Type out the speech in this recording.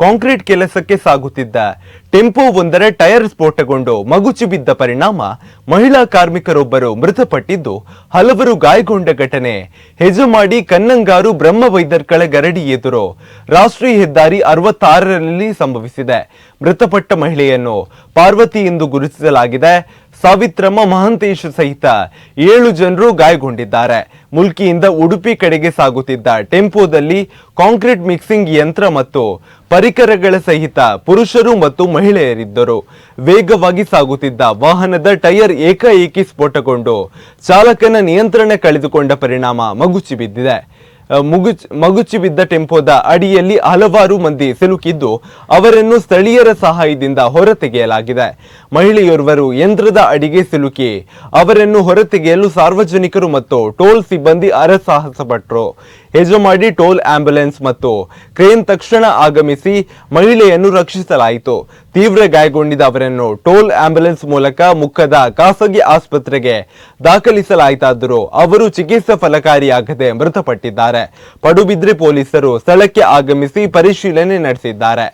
Concrete ಕೆಲಸಕ್ಕೆ ಸಾಗುತ್ತಿದ್ದ tempo ಒಂದರ tyre ಸ್ಫೋಟಗೊಂಡು ಮಗುಚಿ ಬಿದ್ದ ಪರಿಣಾಮ ಮಹಿಳಾ ಕಾರ್ಮಿಕರೊಬ್ಬರು ಮೃತಪಟ್ಟಿದ್ದು ಹಲವರು ಗಾಯಗೊಂಡ ಘಟನೆ. ಹೆಜಮಾಡಿ ಕನ್ನಂಗಾರು ಬ್ರಹ್ಮವೈದರ್ಕಳ ಗರಡಿ ಎದುರು ರಾಷ್ಟ್ರೀಯ ಹೆದ್ದಾರಿ ಅರವತ್ತಾರರಲ್ಲಿ ಸಂಭವಿಸಿದೆ. ಮೃತಪಟ್ಟ ಮಹಿಳೆಯನ್ನು ಪಾರ್ವತಿ ಎಂದು ಗುರುತಿಸಲಾಗಿದೆ. ಸಾವಿತ್ರಮ್ಮ ಮಹಂತೇಶ್ ಸಹಿತ ಏಳು ಜನರು ಗಾಯಗೊಂಡಿದ್ದಾರೆ. ಮುಲ್ಕಿಯಿಂದ ಉಡುಪಿ ಕಡೆಗೆ ಸಾಗುತ್ತಿದ್ದ ಟೆಂಪೋದಲ್ಲಿ ಕಾಂಕ್ರೀಟ್ ಮಿಕ್ಸಿಂಗ್ ಯಂತ್ರ ಮತ್ತು ಪರಿಕರಗಳ ಸಹಿತ ಪುರುಷರು ಮತ್ತು ಮಹಿಳೆಯರಿದ್ದರು. ವೇಗವಾಗಿ ಸಾಗುತ್ತಿದ್ದ ವಾಹನದ ಟೈರ್ ಏಕಾಏಕಿ ಸ್ಫೋಟಗೊಂಡು ಚಾಲಕನ ನಿಯಂತ್ರಣ ಕಳೆದುಕೊಂಡ ಪರಿಣಾಮ ಮಗುಚಿ ಬಿದ್ದಿದೆ. ಮುಗುಚ್ ಮಗುಚಿ ಬಿದ್ದ ಟೆಂಪೋದ ಅಡಿಯಲ್ಲಿ ಹಲವಾರು ಮಂದಿ ಸಿಲುಕಿದ್ದು ಅವರನ್ನು ಸ್ಥಳೀಯರ ಸಹಾಯದಿಂದ ಹೊರತೆಗೆಯಲಾಗಿದೆ. ಮಹಿಳೆಯೋರ್ವರು ಯಂತ್ರದ ಅಡಿಗೆ ಸಿಲುಕಿ ಅವರನ್ನು ಹೊರತೆಗೆಯಲು ಸಾರ್ವಜನಿಕರು ಮತ್ತು ಟೋಲ್ ಸಿಬ್ಬಂದಿ ಅರಸಾಹಸ ಪಟ್ಟರು ಹೆಜಮಾಡಿ ಟೋಲ್ ಆಂಬ್ಯುಲೆನ್ಸ್ ಮತ್ತು ಕ್ರೇನ್ ತಕ್ಷಣ ಆಗಮಿಸಿ ಮಹಿಳೆಯನ್ನು ರಕ್ಷಿಸಲಾಯಿತು. ತೀವ್ರ ಗಾಯಗೊಂಡಿದ್ದ ಅವರನ್ನು ಟೋಲ್ ಆಂಬ್ಯುಲೆನ್ಸ್ ಮೂಲಕ ಮುಖದ ಖಾಸಗಿ ಆಸ್ಪತ್ರೆಗೆ ದಾಖಲಿಸಲಾಯಿತಾದರೂ ಅವರು ಚಿಕಿತ್ಸೆ ಫಲಕಾರಿಯಾಗದೆ ಮೃತಪಟ್ಟಿದ್ದಾರೆ. ಪಡುಬಿದ್ರೆ ಪೊಲೀಸರು ಸ್ಥಳಕ್ಕೆ ಆಗಮಿಸಿ ಪರಿಶೀಲನೆ ನಡೆಸಿದ್ದಾರೆ.